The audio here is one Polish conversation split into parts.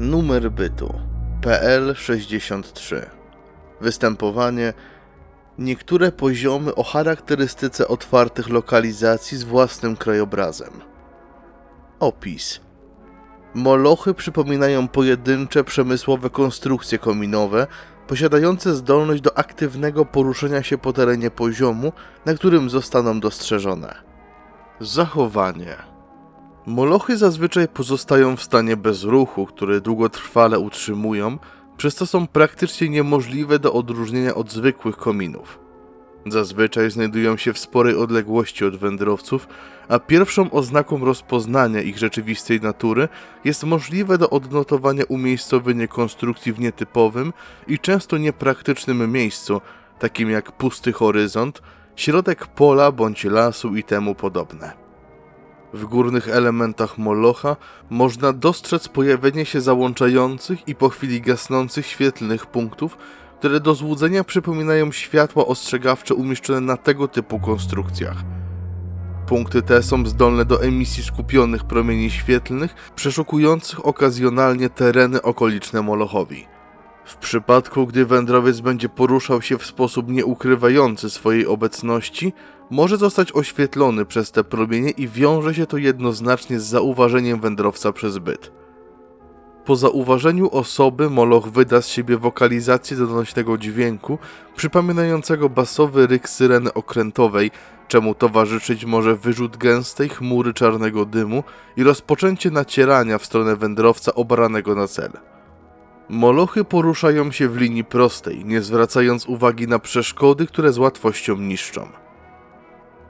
Numer bytu. PL63 Występowanie. Niektóre poziomy o charakterystyce otwartych lokalizacji z własnym krajobrazem. Opis. Molochy przypominają pojedyncze przemysłowe konstrukcje kominowe, posiadające zdolność do aktywnego poruszania się po terenie poziomu, na którym zostaną dostrzeżone. Zachowanie Molochy zazwyczaj pozostają w stanie bezruchu, który długotrwale utrzymują, przez co są praktycznie niemożliwe do odróżnienia od zwykłych kominów. Zazwyczaj znajdują się w sporej odległości od wędrowców, a pierwszą oznaką rozpoznania ich rzeczywistej natury jest możliwe do odnotowania umiejscowienie konstrukcji w nietypowym i często niepraktycznym miejscu, takim jak pusty horyzont, środek pola bądź lasu i temu podobne. W górnych elementach Molocha można dostrzec pojawienie się załączających i po chwili gasnących świetlnych punktów, które do złudzenia przypominają światła ostrzegawcze umieszczone na tego typu konstrukcjach. Punkty te są zdolne do emisji skupionych promieni świetlnych, przeszukujących okazjonalnie tereny okoliczne Molochowi. W przypadku, gdy wędrowiec będzie poruszał się w sposób nieukrywający swojej obecności, może zostać oświetlony przez te promienie i wiąże się to jednoznacznie z zauważeniem wędrowca przez byt. Po zauważeniu osoby Moloch wyda z siebie wokalizację donośnego dźwięku, przypominającego basowy ryk syreny okrętowej, czemu towarzyszyć może wyrzut gęstej chmury czarnego dymu i rozpoczęcie nacierania w stronę wędrowca obranego na cel. Molochy poruszają się w linii prostej, nie zwracając uwagi na przeszkody, które z łatwością niszczą.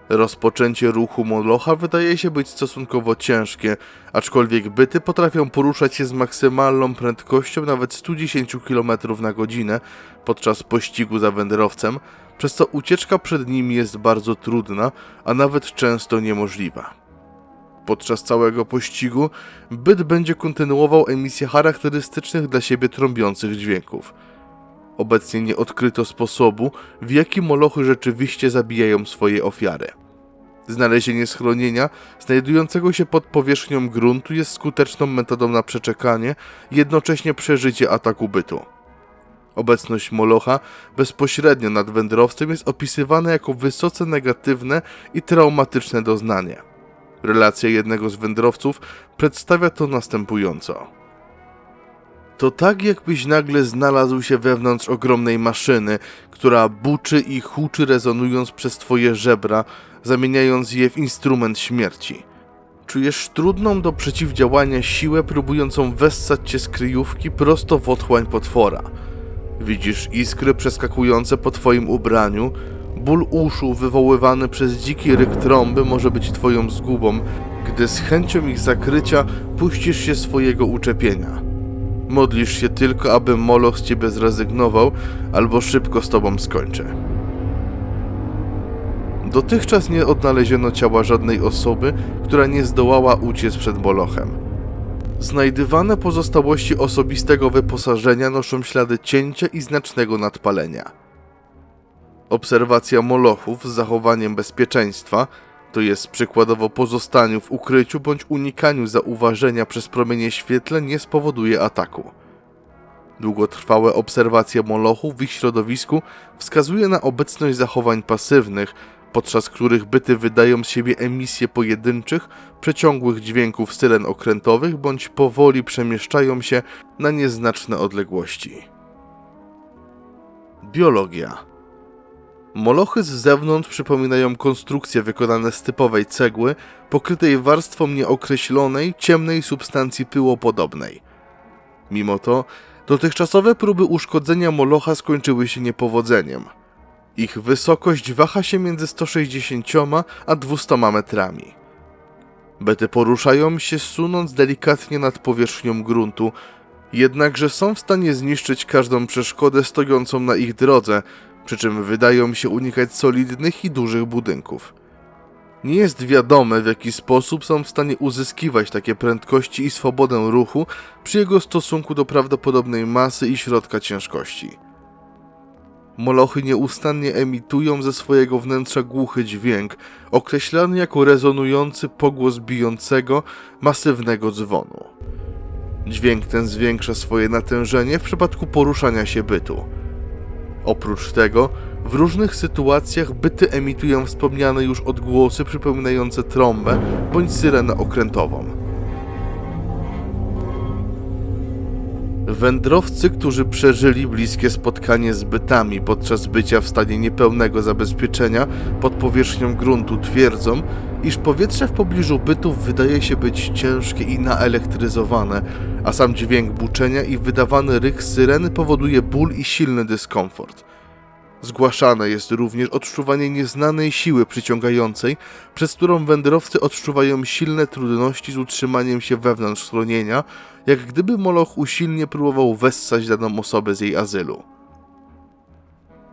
Rozpoczęcie ruchu Molocha wydaje się być stosunkowo ciężkie, aczkolwiek byty potrafią poruszać się z maksymalną prędkością nawet 110 km na godzinę podczas pościgu za wędrowcem, przez co ucieczka przed nimi jest bardzo trudna, a nawet często niemożliwa. Podczas całego pościgu byt będzie kontynuował emisję charakterystycznych dla siebie trąbiących dźwięków. Obecnie nie odkryto sposobu, w jaki molochy rzeczywiście zabijają swoje ofiary. Znalezienie schronienia znajdującego się pod powierzchnią gruntu jest skuteczną metodą na przeczekanie, jednocześnie przeżycie ataku bytu. Obecność Molocha bezpośrednio nad wędrowcem jest opisywana jako wysoce negatywne i traumatyczne doznanie. Relacja jednego z wędrowców przedstawia to następująco. To tak, jakbyś nagle znalazł się wewnątrz ogromnej maszyny, która buczy i huczy rezonując przez twoje żebra, zamieniając je w instrument śmierci. Czujesz trudną do przeciwdziałania siłę próbującą wessać cię z kryjówki prosto w otchłań potwora. Widzisz iskry przeskakujące po twoim ubraniu, ból uszu wywoływany przez dziki ryk trąby może być twoją zgubą, gdy z chęcią ich zakrycia puścisz się swojego uczepienia. Modlisz się tylko, aby Moloch z ciebie zrezygnował, albo szybko z tobą skończy. Dotychczas nie odnaleziono ciała żadnej osoby, która nie zdołała uciec przed Molochem. Znajdywane pozostałości osobistego wyposażenia noszą ślady cięcia i znacznego nadpalenia. Obserwacja molochów z zachowaniem bezpieczeństwa, to jest przykładowo pozostaniu w ukryciu bądź unikaniu zauważenia przez promienie świetle, nie spowoduje ataku. Długotrwałe obserwacje molochów w ich środowisku wskazuje na obecność zachowań pasywnych, podczas których byty wydają z siebie emisje pojedynczych, przeciągłych dźwięków syren okrętowych bądź powoli przemieszczają się na nieznaczne odległości. Biologia Molochy z zewnątrz przypominają konstrukcje wykonane z typowej cegły, pokrytej warstwą nieokreślonej, ciemnej substancji pyłopodobnej. Mimo to, dotychczasowe próby uszkodzenia Molocha skończyły się niepowodzeniem – ich wysokość waha się między 160 a 200 metrami. Bety poruszają się sunąc delikatnie nad powierzchnią gruntu, jednakże są w stanie zniszczyć każdą przeszkodę stojącą na ich drodze, przy czym wydają się unikać solidnych i dużych budynków. Nie jest wiadome, w jaki sposób są w stanie uzyskiwać takie prędkości i swobodę ruchu przy jego stosunku do prawdopodobnej masy i środka ciężkości. Molochy nieustannie emitują ze swojego wnętrza głuchy dźwięk, określany jako rezonujący pogłos bijącego, masywnego dzwonu. Dźwięk ten zwiększa swoje natężenie w przypadku poruszania się bytu. Oprócz tego, w różnych sytuacjach byty emitują wspomniane już odgłosy przypominające trąbę bądź syrenę okrętową. Wędrowcy, którzy przeżyli bliskie spotkanie z bytami podczas bycia w stanie niepełnego zabezpieczenia pod powierzchnią gruntu, twierdzą, iż powietrze w pobliżu bytów wydaje się być ciężkie i naelektryzowane, a sam dźwięk buczenia i wydawany ryk syreny powoduje ból i silny dyskomfort. Zgłaszane jest również odczuwanie nieznanej siły przyciągającej, przez którą wędrowcy odczuwają silne trudności z utrzymaniem się wewnątrz schronienia, jak gdyby Moloch usilnie próbował wessać daną osobę z jej azylu.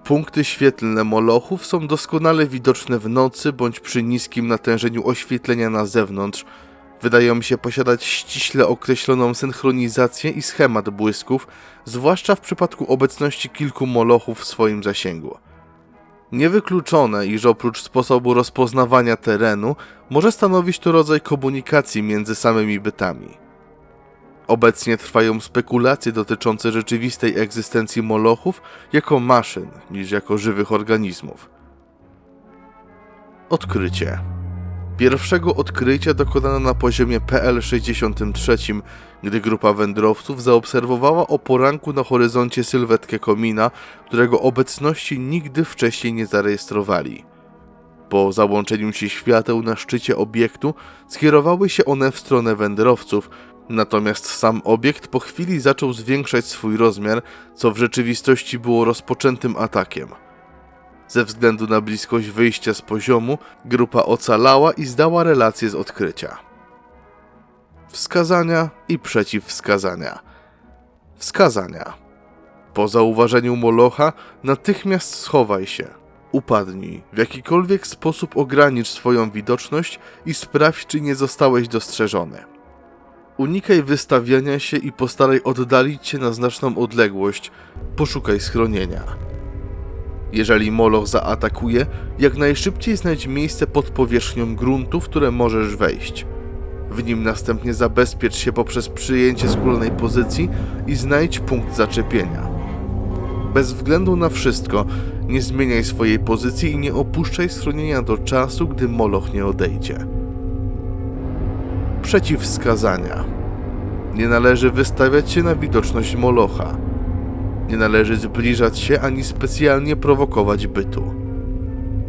Punkty świetlne Molochów są doskonale widoczne w nocy bądź przy niskim natężeniu oświetlenia na zewnątrz. Wydają się posiadać ściśle określoną synchronizację i schemat błysków, zwłaszcza w przypadku obecności kilku Molochów w swoim zasięgu. Niewykluczone, iż oprócz sposobu rozpoznawania terenu, może stanowić to rodzaj komunikacji między samymi bytami. Obecnie trwają spekulacje dotyczące rzeczywistej egzystencji molochów jako maszyn niż jako żywych organizmów. Odkrycie. Pierwszego odkrycia dokonano na poziomie PL-63, gdy grupa wędrowców zaobserwowała o poranku na horyzoncie sylwetkę komina, którego obecności nigdy wcześniej nie zarejestrowali. Po załączeniu się świateł na szczycie obiektu, skierowały się one w stronę wędrowców, Natomiast sam obiekt po chwili zaczął zwiększać swój rozmiar, co w rzeczywistości było rozpoczętym atakiem. Ze względu na bliskość wyjścia z poziomu, grupa ocalała i zdała relację z odkrycia. Wskazania i przeciwwskazania. Wskazania. Po zauważeniu Molocha natychmiast schowaj się. Upadnij, w jakikolwiek sposób ogranicz swoją widoczność i sprawdź, czy nie zostałeś dostrzeżony. Unikaj wystawiania się i postaraj oddalić się na znaczną odległość. Poszukaj schronienia. Jeżeli moloch zaatakuje, jak najszybciej znajdź miejsce pod powierzchnią gruntu, w które możesz wejść. W nim następnie zabezpiecz się poprzez przyjęcie skórnej pozycji i znajdź punkt zaczepienia. Bez względu na wszystko, nie zmieniaj swojej pozycji i nie opuszczaj schronienia do czasu, gdy moloch nie odejdzie przeciwwskazania. Nie należy wystawiać się na widoczność Molocha. Nie należy zbliżać się ani specjalnie prowokować bytu.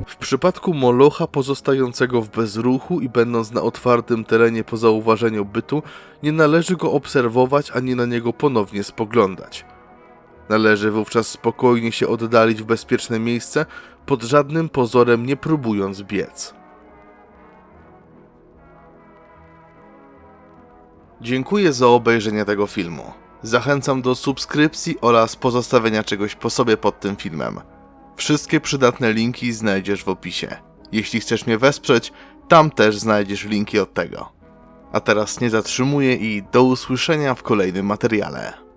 W przypadku Molocha pozostającego w bezruchu i będąc na otwartym terenie po zauważeniu bytu, nie należy go obserwować ani na niego ponownie spoglądać. Należy wówczas spokojnie się oddalić w bezpieczne miejsce, pod żadnym pozorem nie próbując biec. Dziękuję za obejrzenie tego filmu. Zachęcam do subskrypcji oraz pozostawienia czegoś po sobie pod tym filmem. Wszystkie przydatne linki znajdziesz w opisie. Jeśli chcesz mnie wesprzeć, tam też znajdziesz linki od tego. A teraz nie zatrzymuję i do usłyszenia w kolejnym materiale.